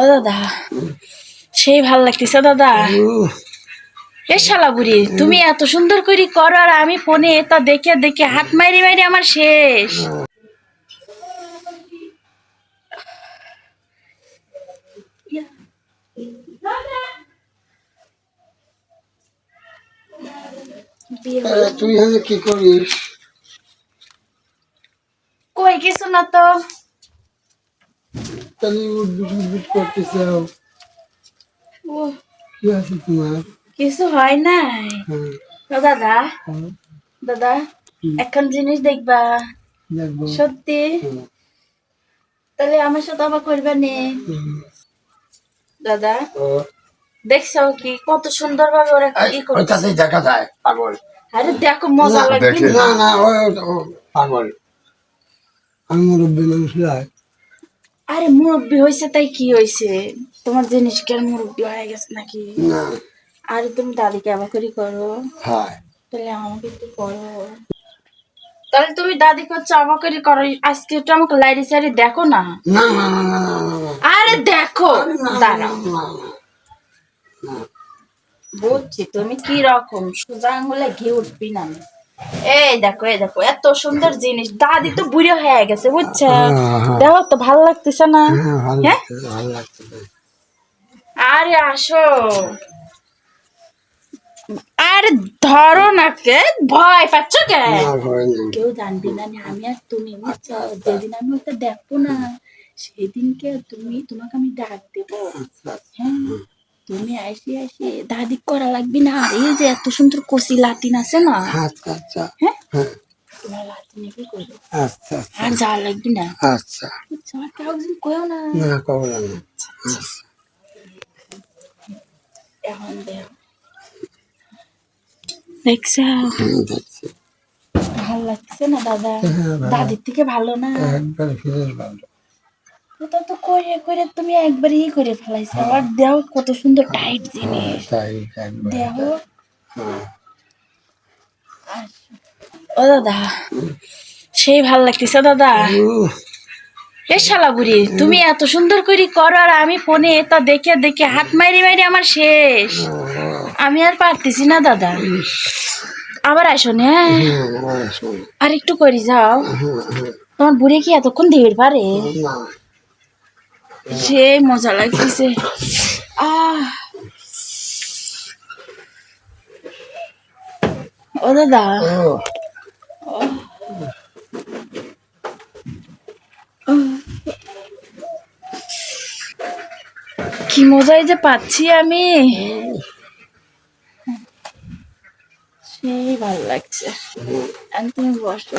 ও দাদা সেই ভালো লাগতেছে দাদা। এ শালা বুড়ি তুমি এত সুন্দর করে করো আর আমি ফোনে তা দেখে দেখে হাত মারি মারি আমার শেষ। তুই কি করিস? কই কিছু না তো। তাহলে করতেছ। কি আছে তোমার? কিছু হয় নাই। হ্যাঁ, দাদা হ্যাঁ, দাদা। এখন জিনিস দেখবা। দেখব। সত্যি? হুম, তাহলে আমার সাথে আবার করবে নে। দাদা দেখছ কি? কত সুন্দর ভাবে ওরা এই, কি করছে। ওইটাতেই দেখা যায় পাগল। আরে দেখো মজা লাগবে। না? না পাগল। আমি মুরব্বী মানুষ লাই আরে মুরব্বী হয়েছে তাই কি হয়েছে তোমার জিনিস কি আর মুরব্বী হয়ে গেছে নাকি? না। আরে তুমি দাদিকে আবার করি করো। তাহলে আমাকে একটু করো। তাহলে তুমি দাদিকে করছ আমাকে করো আজকে একটু আমাকে লাইরি সাইরি দেখো না? আরে দেখো। দাঁড়াও। বলছি তুমি কি রকম? সোজা আঙুলে ঘি উঠবি না এই দেখো এই দেখো এত সুন্দর জিনিস। দাদি তো বুড়ো হয়ে গেছে বুঝছ? হ্যাঁ, হ্যাঁ। দেখো তো ভালো লাগতেছে না? হ্যাঁ আরে আসো। আর ধরো না কে ভয় পাচ্ছ কে? কেউ জানবি না আমি আর তুমি বুঝছ? যেদিন আমি ওটা দেখব না সেদিনকে তুমি তোমাকে আমি ডাক দেবো। হ্যাঁ। তুমি আসি আসি দাদি করা লাগবি না। এই যে এত সুন্দর কষি লাতিন আছে না? আচ্ছা আচ্ছা। হ্যাঁ? হ্যাঁ। তোমার লাতিনে কি করব আচ্ছা আচ্ছা। আর যা লাগবি না। আচ্ছা। কাউকে কয়েও না। না কবর না। এখন দেখ। দেখছ? ভালো লাগছে না দাদা? হ্যাঁ, দাদির থেকে ভালো না? একবারে ফিরে ভালো। ওটা তো করে করে তুমি একবার ই করে ফেলাইছো। আর দেও কত সুন্দর টাইট জিনিস। তাই একবার। দেহ হ্যাঁ। ও দাদা সেই ভালো লাগতেছে দাদা। এ শালা বুড়ি তুমি এত সুন্দর করে করো আর আমি ফোনে তা দেখে দেখে হাত মারি মারি আমার শেষ। আমি আর পারতেছি না দাদা। আবার আসো না। হ্যাঁ? হ্যাঁ, আবার। আর একটু করে যাও। হ্যাঁ, হ্যাঁ, তোমার বুড়ি কি এতক্ষণ ধীর পারে? সে মজা লাগতেছে। আহ। ও দাদা। কি মজাই যে পাচ্ছি আমি। সেই ভালো লাগছে। তুমি বসো।